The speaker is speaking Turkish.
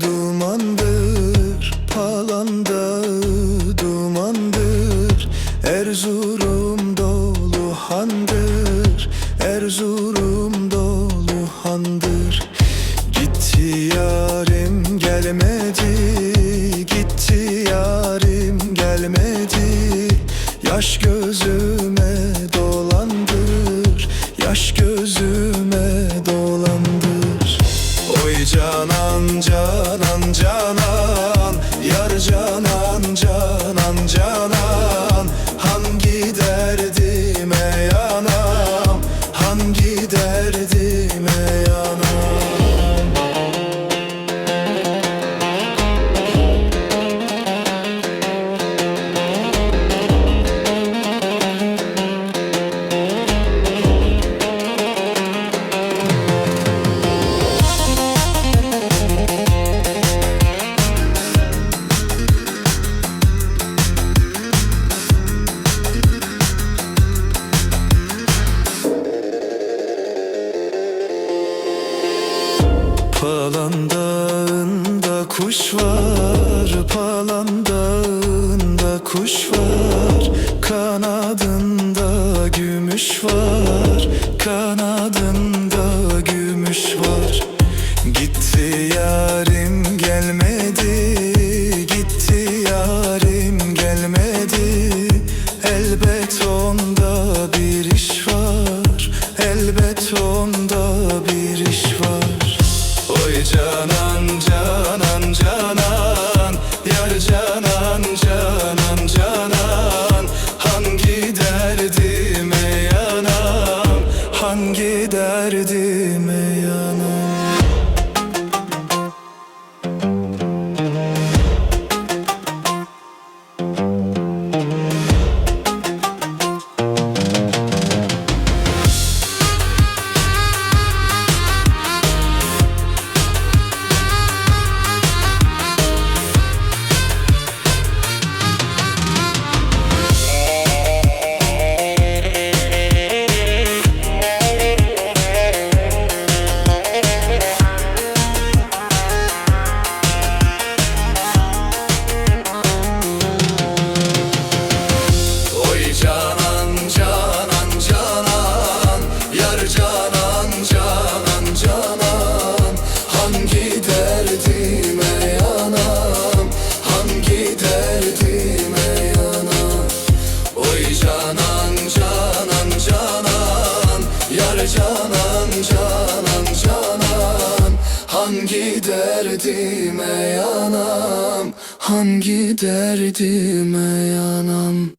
dumandır Palan dumandır. Erzurum dolu handır Erzurum dolu handır. Gitti yarim gelmedi Gitti yarim gelmedi. Yaş gözüm Canan canan canan. Yar canan Palan dağında kuş var Palan dağında kuş var. Kanadında gümüş var Kanadında gümüş var. Gitti yarim gelmedi Gitti yarim gelmedi. Elbet onda Oy Hangi derdime yanam? Hangi derdime yanam